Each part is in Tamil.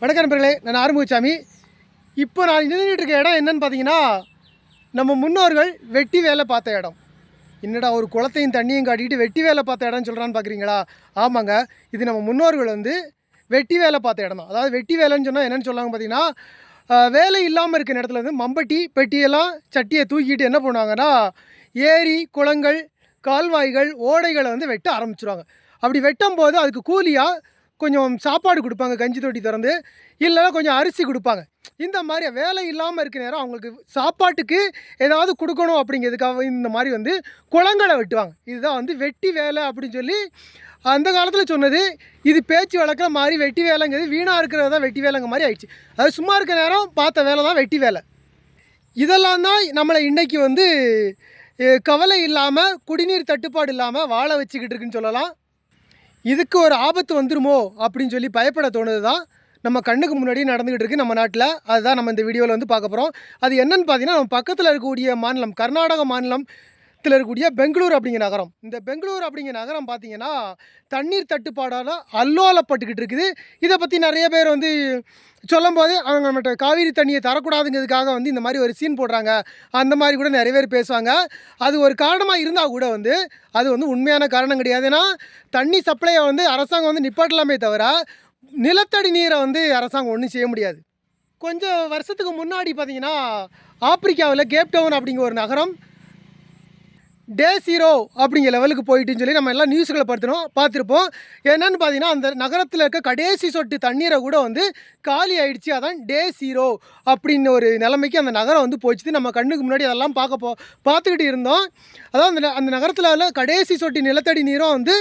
வணக்கம் நண்பர்களே நான் ஆறுமுகசாமி இப்போ நான் நின்றுட்டு இருக்க இடம் என்னன்னு பார்த்தீங்கன்னா நம்ம முன்னோர்கள் வெட்டி வேலை பார்த்த இடம். என்னடா ஒரு குளத்தையும் தண்ணியும் காட்டிட்டு வெட்டி வேலை பார்த்த இடம்னு சொல்கிறான்னு பார்க்குறீங்களா? ஆமாங்க இது நம்ம முன்னோர்கள் வந்து வெட்டி வேலை பார்த்த இடம் தான். அதாவது வெட்டி வேலைன்னு சொன்னால் என்னென்னு சொல்லாங்க பார்த்தீங்கன்னா வேலை இல்லாமல் இருக்கிற இடத்துல வந்து மம்பட்டி பெட்டியெல்லாம் சட்டியை தூக்கிட்டு என்ன பண்ணுவாங்கன்னா ஏரி குளங்கள் கால்வாய்கள் ஓடைகளை வந்து வெட்ட ஆரம்பிச்சிருவாங்க. அப்படி வெட்டும் போது அதுக்கு கூலியாக கொஞ்சம் சாப்பாடு கொடுப்பாங்க கஞ்சி தொட்டி திறந்து. இல்லைன்னா கொஞ்சம் அரிசி கொடுப்பாங்க. இந்த மாதிரி வேலை இல்லாமல் இருக்க நேரம் அவங்களுக்கு சாப்பாட்டுக்கு ஏதாவது கொடுக்கணும் அப்படிங்கிறதுக்காக இந்த மாதிரி வந்து குளங்களை வெட்டுவாங்க. இதுதான் வந்து வெட்டி வேலை அப்படின்னு சொல்லி அந்த காலத்தில் சொன்னது. இது பேச்சு வழக்கிற மாதிரி வெட்டி வேலைங்கிறது வீணாக இருக்கிறது தான் வெட்டி வேலைங்க மாதிரி ஆயிடுச்சு. அது சும்மா இருக்க நேரம் பார்த்த வேலை தான் வெட்டி வேலை. இதெல்லாம் தான் நம்மளை இன்றைக்கி வந்து கவலை இல்லாமல் குடிநீர் தட்டுப்பாடு இல்லாமல் வாழ வச்சுக்கிட்டு இருக்குன்னு சொல்லலாம். இதுக்கு ஒரு ஆபத்து வந்துருமோ அப்படின்னு சொல்லி பயப்பட தோணுது தான் நம்ம கண்ணுக்கு முன்னாடி நடந்துக்கிட்டு இருக்குது நம்ம நாட்டில். அதுதான் நம்ம இந்த வீடியோவில் வந்து பார்க்க போகிறோம் அது என்னென்னு பார்த்தீங்கன்னா நம்ம பக்கத்தில் இருக்கக்கூடிய மாநிலம் கர்நாடக மாநிலம் மாநிலத்தில் இருக்கக்கூடிய பெங்களூர் அப்படிங்கிற நகரம். இந்த பெங்களூர் அப்படிங்கிற நகரம் பார்த்தீங்கன்னா தண்ணீர் தட்டுப்பாடால் அல்லோலப்பட்டுக்கிட்டு இருக்குது. இதை பற்றி நிறைய பேர் வந்து சொல்லும்போது அவங்க நம்மகிட்ட காவிரி தண்ணியை தரக்கூடாதுங்கிறதுக்காக வந்து இந்த மாதிரி ஒரு சீன் போடுறாங்க. அந்த மாதிரி கூட நிறைய பேர் பேசுவாங்க. அது ஒரு காரணமாக இருந்தால் கூட வந்து அது வந்து உண்மையான காரணம் கிடையாது. ஏன்னா தண்ணி சப்ளையை வந்து அரசாங்கம் வந்து நிப்பாட்டலாமே தவிர நிலத்தடி நீரை வந்து அரசாங்கம் ஒன்றும் செய்ய முடியாது. கொஞ்சம் வருஷத்துக்கு முன்னாடி பார்த்தீங்கன்னா ஆப்பிரிக்காவில் கேப் டவுன் அப்படிங்கிற ஒரு நகரம் டே ஜீரோ அப்படிங்கிற லெவலுக்கு போயிட்டுன்னு சொல்லி நம்ம எல்லாம் நியூஸ்களை பார்த்துருவோம் பார்த்துருப்போம். என்னன்னு பார்த்தீங்கன்னா அந்த நகரத்தில் இருக்க கடைசி சொட்டு தண்ணீரை கூட வந்து காலி ஆயிடுச்சு. அதான் டே ஜீரோ அப்படின்னு ஒரு நிலைமைக்கு அந்த நகரம் வந்து போச்சு நம்ம கண்ணுக்கு முன்னாடி அதெல்லாம் பார்க்க போ பார்த்துக்கிட்டு இருந்தோம். அதான் அந்த அந்த நகரத்தில் உள்ள கடைசி சொட்டு நிலத்தடி நீரும் வந்து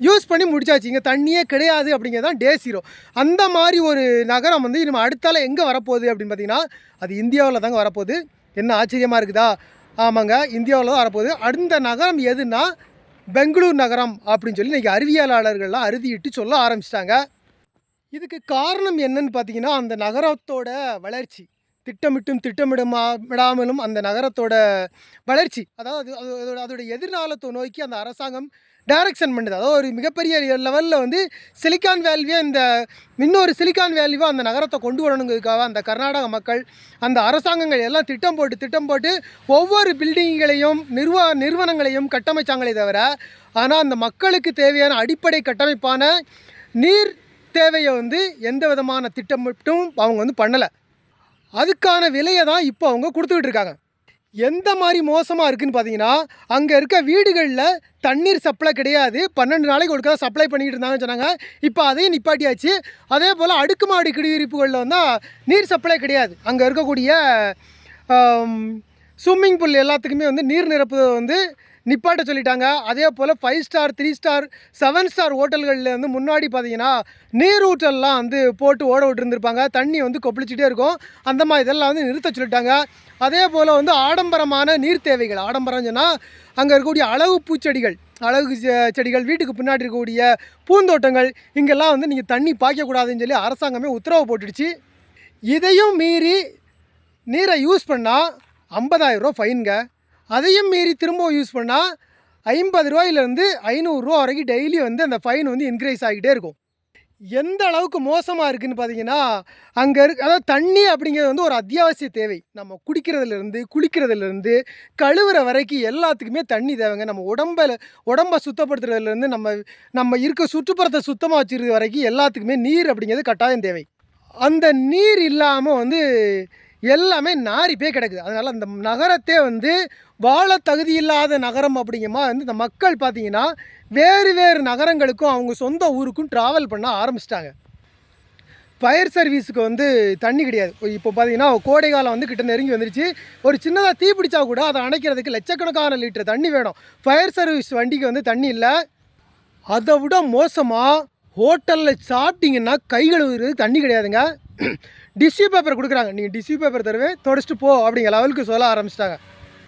யூஸ் பண்ணி முடிச்சாச்சு. இங்கே தண்ணியே கிடையாது அப்படிங்கிறது தான் டே ஜீரோ அந்த மாதிரி ஒரு நகரம் வந்து நம்ம அடுத்தால எங்கே வரப்போகுது அப்படின்னு பார்த்தீங்கன்னா அது இந்தியாவில் தாங்க வரப்போகுது. என்ன ஆச்சரியமாக இருக்குதா? ஆமாங்க இந்தியாவில் தான் வரப்போகுது. அந்த நகரம் எதுனா பெங்களூர் நகரம் அப்படின்னு சொல்லி இன்றைக்கி அறிவியலாளர்கள்லாம் அறுதிட்டு சொல்ல ஆரம்பிச்சிட்டாங்க. இதுக்கு காரணம் என்னன்னு பார்த்தீங்கன்னா அந்த நகரத்தோட வளர்ச்சி. திட்டமிட்டும் திட்டமிடமா விடாமலும் அந்த நகரத்தோட வளர்ச்சி. அதாவது அது அதோட அதோட எதிர்காலத்தை நோக்கி அந்த அரசாங்கம் டைரக்ஷன் பண்ணுது அதாவது ஒரு மிகப்பெரிய லெவலில் வந்து சிலிக்கான் வேல்வியை இந்த இன்னொரு சிலிக்கான் வேல்யூவாக அந்த நகரத்தை கொண்டு வரணுங்கிறதுக்காக அந்த கர்நாடக மக்கள் அந்த அரசாங்கங்கள் எல்லாம் திட்டம் போட்டு திட்டம் போட்டு ஒவ்வொரு பில்டிங்களையும் நிர்வா நிறுவனங்களையும் கட்டமைச்சாங்களே தவிர ஆனால் அந்த மக்களுக்கு தேவையான அடிப்படை கட்டமைப்பான நீர் தேவையை வந்து எந்த விதமான திட்டமிட்டும் அவங்க வந்து பண்ணலை. அதுக்கான விலையை தான் இப்போ அவங்க கொடுத்துக்கிட்டு இருக்காங்க. எந்த மாதிரி மோசமாக இருக்குன்னு பார்த்தீங்கன்னா அங்கே இருக்க வீடுகளில் தண்ணீர் சப்ளை கிடையாது. பன்னெண்டு நாளைக்கு ஒருக்கா சப்ளை பண்ணிக்கிட்டு இருந்தாங்கன்னு சொன்னாங்க. இப்போ அதையும் நிப்பாட்டியாச்சு. அதே போல் அடுக்குமாடி குடியிருப்புகளில் வந்தால் நீர் சப்ளை கிடையாது. அங்கே இருக்கக்கூடிய ஸ்விம்மிங் பூல் எல்லாத்துக்குமே வந்து நீர் நிரப்பு வந்து நிப்பாட்ட சொல்லிட்டாங்க. அதே போல் five star three star seven star ஹோட்டல்களில் வந்து முன்னாடி பார்த்தீங்கன்னா நீர் வந்து போட்டு ஓட விட்டுருந்துருப்பாங்க. தண்ணி வந்து கொப்பளிச்சுட்டே இருக்கும். அந்த மாதிரி இதெல்லாம் வந்து நிறுத்த சொல்லிட்டாங்க. அதே போல் வந்து ஆடம்பரமான நீர் தேவைகள். ஆடம்பரம் சொன்னால் அங்கே இருக்கக்கூடிய அழகு பூச்செடிகள் அழகு செ- செடிகள் வீட்டுக்கு பின்னாடி இருக்கக்கூடிய பூந்தோட்டங்கள் இங்கெல்லாம் வந்து நீங்கள் தண்ணி பாய்க்கக்கூடாதுன்னு சொல்லி அரசாங்கமே உத்தரவு போட்டுடுச்சு. இதையும் மீறி நீரை யூஸ் பண்ணால் ஐம்பதாயிரம் ரூபா ஃபைனுங்க அதையும் மீறி திரும்பவும் யூஸ் பண்ணால் ஐம்பது ரூபாயிலேருந்து ஐநூறுரூவா வரைக்கும் டெய்லி வந்து அந்த ஃபைன் வந்து இன்க்ரீஸ் ஆகிட்டே இருக்கும். எந்த அளவுக்கு மோசமாக இருக்குன்னு பார்த்தீங்கன்னா அங்கே இருக்க அதாவது தண்ணி அப்படிங்கிறது வந்து ஒரு அத்தியாவசிய தேவை. நம்ம குடிக்கிறதுலேருந்து குளிக்கிறதுலேருந்து கழுவுற வரைக்கும் எல்லாத்துக்குமே தண்ணி தேவைங்க. நம்ம உடம்பில் உடம்பை சுத்தப்படுத்துறதுலேருந்து நம்ம நம்ம இருக்க சுற்றுப்புறத்தை சுத்தமாக வச்சுருக்க வரைக்கும் எல்லாத்துக்குமே நீர் அப்படிங்கிறது கட்டாயம் தேவை. அந்த நீர் இல்லாமல் வந்து எல்லாமே நாரிப்பே கிடக்குது. அதனால் அந்த நகரத்தே வந்து வாழ தகுதி இல்லாத நகரம் அப்படிங்கம்மா வந்து இந்த மக்கள் பார்த்தீங்கன்னா வேறு வேறு நகரங்களுக்கும் அவங்க சொந்த ஊருக்கும் ட்ராவல் பண்ண ஆரம்பிச்சிட்டாங்க. ஃபயர் சர்வீஸுக்கு வந்து தண்ணி கிடையாது. இப்போ பார்த்தீங்கன்னா கோடை காலம் வந்து கிட்ட நெருங்கி வந்துருச்சு. ஒரு சின்னதாக தீ பிடிச்சா கூட அதை அணைக்கிறதுக்கு லட்சக்கணக்கான லிட்டர் தண்ணி வேணும். ஃபயர் சர்வீஸ் வண்டிக்கு வந்து தண்ணி இல்லை. அதை விட மோசமாக ஹோட்டலில் சாப்பிட்டிங்கன்னா கை கழுவுறதுக்கு தண்ணி கிடையாதுங்க. டிஷ்யூ பேப்பர் கொடுக்குறாங்க. நீங்கள் டிஷ்யூ பேப்பர் தருவே தொடச்சிட்டு போ அப்படிங்கிற லெவலுக்கு சொல்ல ஆரம்பிச்சிட்டாங்க.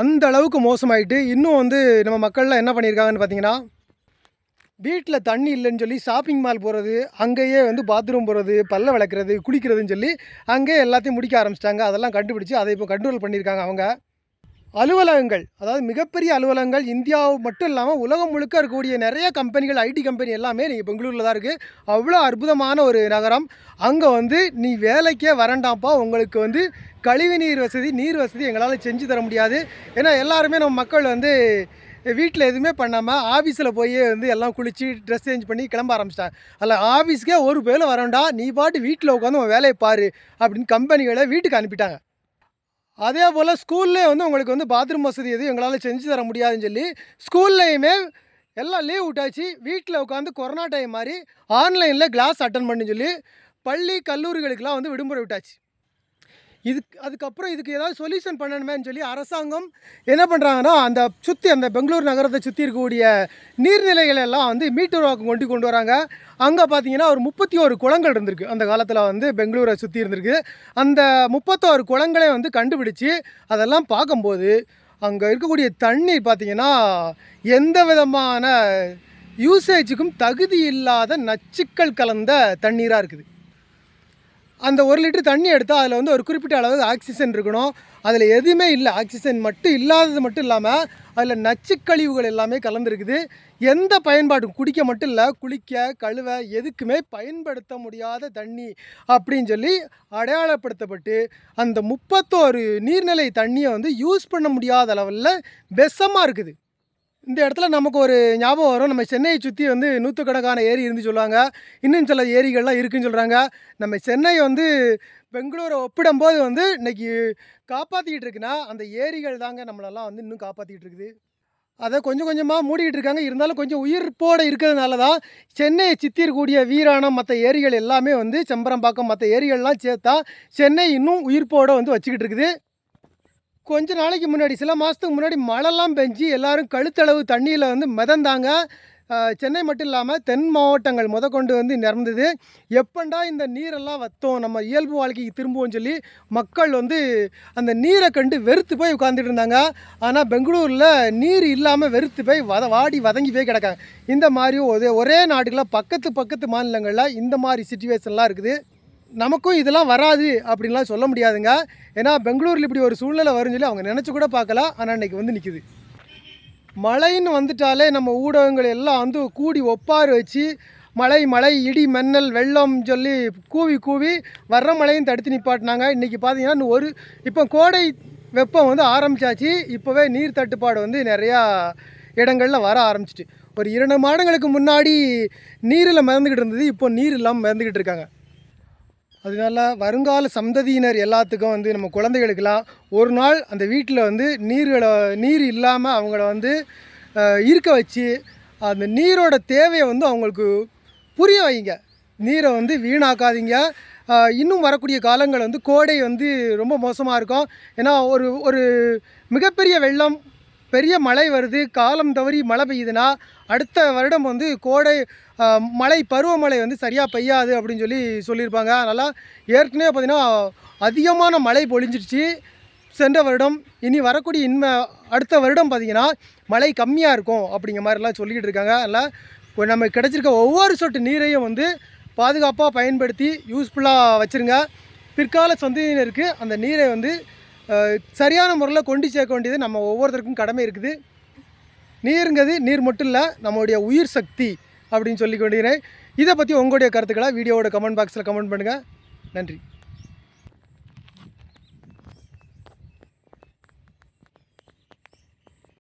அந்த அளவுக்கு மோசமாயிட்டு இன்னும் வந்து நம்ம மக்கள்லாம் என்ன பண்ணியிருக்காங்கன்னு பார்த்தீங்கன்னா வீட்டில் தண்ணி இல்லைன்னு சொல்லி ஷாப்பிங் மால் போகிறது அங்கேயே வந்து பாத்ரூம் போகிறது பல்ல விளக்குறது குளிக்கிறதுன்னு சொல்லி அங்கேயே எல்லாத்தையும் முடிக்க ஆரம்பிச்சிட்டாங்க. அதெல்லாம் கண்டுபிடிச்சி அதை இப்போ கண்ட்ரோல் பண்ணியிருக்காங்க அவங்க. அலுவலகங்கள் அதாவது மிகப்பெரிய அலுவலகங்கள் இந்தியா மட்டும் இல்லாமல் உலகம் முழுக்க இருக்கக்கூடிய நிறைய கம்பெனிகள் ஐடி கம்பெனி எல்லாமே நீங்கள் பெங்களூரில் தான் இருக்குது அவ்வளோ அற்புதமான ஒரு நகரம். அங்கே வந்து நீ வேலைக்கே வரண்டாம்ப்பா. உங்களுக்கு வந்து கழிவு நீர் வசதி நீர் வசதி எங்களால் செஞ்சு தர முடியாது. ஏன்னா எல்லாருமே நம்ம மக்கள் வந்து வீட்டில் எதுவுமே பண்ணாமல் ஆஃபீஸில் போய் வந்து எல்லாம் குளித்து ட்ரெஸ் சேஞ்ச் பண்ணி கிளம்ப ஆரம்பிச்சிட்டாங்க. அதில் ஆஃபீஸ்க்கே ஒரு பேரில் வரண்டா. நீ பாட்டு வீட்டில் உட்காந்து உன் வேலையை பாரு அப்படின்னு கம்பெனிகளை வீட்டுக்கு அனுப்பிட்டாங்க. அதே போல் ஸ்கூல்லே வந்து உங்களுக்கு வந்து பாத்ரூம் வசதி எதுவும் எங்களால் செஞ்சு தர முடியாதுன்னு சொல்லி ஸ்கூல்லையுமே எல்லாம் லீவ் விட்டாச்சு. வீட்டில் உட்காந்து கொரோனா டைம் மாதிரி ஆன்லைனில் கிளாஸ் அட்டன் பண்ணி சொல்லி பள்ளி கல்லூரிகளுக்கெல்லாம் வந்து விடுமுறை விட்டாச்சு. இதுக்கு அதுக்கப்புறம் இதுக்கு ஏதாவது சொல்யூஷன் பண்ணணுமேன்னு சொல்லி அரசாங்கம் என்ன பண்ணுறாங்கன்னா அந்த சுற்றி அந்த பெங்களூர் நகரத்தை சுற்றி இருக்கக்கூடிய நீர்நிலைகள் எல்லாம் வந்து மீட்டூர்வாக்கம் கொண்டு கொண்டு வராங்க. அங்கே பார்த்தீங்கன்னா ஒரு முப்பத்தி ஒரு குளங்கள் இருந்திருக்கு. அந்த காலத்தில் வந்து பெங்களூரை சுற்றி இருந்திருக்கு. அந்த முப்பத்தோரு குளங்களை வந்து கண்டுபிடிச்சு அதெல்லாம் பார்க்கும்போது அங்கே இருக்கக்கூடிய தண்ணீர் பார்த்திங்கன்னா எந்த விதமான யூசேஜுக்கும் தகுதி இல்லாத நச்சுக்கள் கலந்த தண்ணீராக இருக்குது. அந்த ஒரு லிட்டர் தண்ணி எடுத்தால் அதில் வந்து ஒரு குறிப்பிட்ட அளவு ஆக்சிஜன் இருக்கணும். அதில் எதுவுமே இல்லை. ஆக்சிஜன் மட்டும் இல்லாதது மட்டும் இல்லாமல் அதில் நச்சுக்கழிவுகள் எல்லாமே கலந்துருக்குது. எந்த பயன்பாடும் குடிக்க மட்டும் இல்லை. குளிக்க கழுவ எதுக்குமே பயன்படுத்த முடியாத தண்ணி அப்படின்னு சொல்லி அடையாளப்படுத்தப்பட்டு அந்த முப்பத்தோரு நீர்நிலை தண்ணியை வந்து யூஸ் பண்ண முடியாத அளவில் விஷமாக இருக்குது. இந்த இடத்துல நமக்கு ஒரு ஞாபகம் வரும். நம்ம சென்னையை சுற்றி வந்து நூற்றுக்கணக்கான ஏரி இருந்து சொல்லுவாங்க. இன்னும் சில ஏரிகள்லாம் இருக்குதுன்னு சொல்கிறாங்க நம்ம சென்னை வந்து பெங்களூரை ஒப்பிடும்போது வந்து இன்னைக்கு காப்பாற்றிக்கிட்டு இருக்குன்னா அந்த ஏரிகள் தாங்க நம்மளெல்லாம் வந்து இன்னும் காப்பாற்றிக்கிட்டு இருக்குது. அதை கொஞ்சம் கொஞ்சமாக மூடிக்கிட்டு இருக்காங்க. இருந்தாலும் கொஞ்சம் உயிர்ப்போடு இருக்கிறதுனால தான் சென்னையை சுற்றி இருக்கக்கூடிய வீராணம் மற்ற ஏரிகள் எல்லாமே வந்து செம்பரம்பாக்கம் மற்ற ஏரிகள்லாம் சேர்த்தா சென்னை இன்னும் உயிர்ப்போடு வந்து வச்சுக்கிட்டு இருக்குது. கொஞ்ச நாளைக்கு முன்னாடி சில மாதத்துக்கு முன்னாடி மழைலாம் பெஞ்சு எல்லாரும் கழுத்தளவு தண்ணியில் வந்து மிதந்தாங்க. சென்னை மட்டும் இல்லாமல் தென் மாவட்டங்கள் முத கொண்டு வந்து நிறந்தது எப்பண்டா இந்த நீரெல்லாம் வத்தோம் நம்ம இயல்பு வாழ்க்கைக்கு திரும்புவோம்னு சொல்லி மக்கள் வந்து அந்த நீரை கண்டு வெறுத்து போய் உட்காந்துட்டு இருந்தாங்க. ஆனால் பெங்களூரில் நீர் இல்லாமல் வெறுத்து போய் வத வாடி வதங்கி போய் கிடக்காங்க. இந்த மாதிரி ஒரே ஒரே நாடுகளில் பக்கத்து பக்கத்து மாநிலங்களில் இந்த மாதிரி சுச்சுவேஷன்லாம் இருக்குது. நமக்கும் இதெல்லாம் வராது அப்படின்லாம் சொல்ல முடியாதுங்க. ஏன்னா பெங்களூரில் இப்படி ஒரு சூழ்நிலை வரும்னு சொல்லி அவங்க நினச்சி கூட பார்க்கல. ஆனால் இன்றைக்கி வந்து நிற்கிது மழைன்னு வந்துட்டாலே நம்ம ஊடகங்கள் எல்லாம் வந்து கூடி ஒப்பாறு வச்சு மழை மழை இடி மின்னல் வெள்ளம் சொல்லி கூவி கூவி வர்ற மழையும் தடுத்து நிப்பாட்டினாங்க. இன்றைக்கி பார்த்தீங்கன்னா ஒரு இப்போ கோடை வெப்பம் வந்து ஆரம்பிச்சாச்சு. இப்போவே நீர் தட்டுப்பாடு வந்து நிறையா இடங்களில் வர ஆரம்பிச்சிட்டு. ஒரு இரண்டு மாதங்களுக்கு முன்னாடி நீரில் மிதந்துக்கிட்டு இருந்தது இப்போ நீர் இல்லாமல் மிதந்துக்கிட்டு இருக்காங்க. அதனால வருங்கால சந்ததியினர் எல்லாத்துக்கும் வந்து நம்ம குழந்தைகளுக்கெல்லாம் ஒரு நாள் அந்த வீட்டில் வந்து நீர்களை நீர் இல்லாமல் அவங்கள வந்து இருக்க வச்சு அந்த நீரோட தேவையை வந்து அவங்களுக்கு புரிய வைங்க. நீரை வந்து வீணாக்காதீங்க. இன்னும் வரக்கூடிய காலங்கள் வந்து கோடை வந்து ரொம்ப மோசமாக இருக்கும். ஏன்னா ஒரு ஒரு மிகப்பெரிய வெள்ளம் பெரிய மழை வருது காலம் தவறி மழை பெய்யுதுன்னா அடுத்த வருடம் வந்து கோடை மழை பருவமழை வந்து சரியாக பெய்யாது அப்படின்னு சொல்லி சொல்லியிருப்பாங்க. அதனால் ஏற்கனவே பார்த்திங்கன்னா அதிகமான மழை பொழிஞ்சிடுச்சு சென்ற வருடம் இனி வரக்கூடிய இன்ம அடுத்த வருடம் பார்த்திங்கன்னா மழை கம்மியாக இருக்கும் அப்படிங்கிற மாதிரிலாம் சொல்லிக்கிட்டு இருக்காங்க. அதனால் இப்போ நம்ம கிடச்சிருக்க ஒவ்வொரு சொட்டு நீரையும் வந்து பாதுகாப்பாக பயன்படுத்தி யூஸ்ஃபுல்லாக வச்சுருங்க. பிற்கால சந்ததியினருக்கு அந்த நீரை வந்து சரியான முறையில் கொண்டு சேர்க்க வேண்டியது நம்ம ஒவ்வொருத்தருக்கும் கடமை இருக்குது. நீருங்கிறது நீர் மட்டும் இல்லை நம்மளுடைய உயிர் சக்தி. அப்படின்னு சொல்லி கொண்டிருக்கிறேன் இதை பற்றி உங்களுடைய கருத்துக்களை வீடியோவோட கமெண்ட் பாக்ஸில் கமெண்ட் பண்ணுங்கள் நன்றி.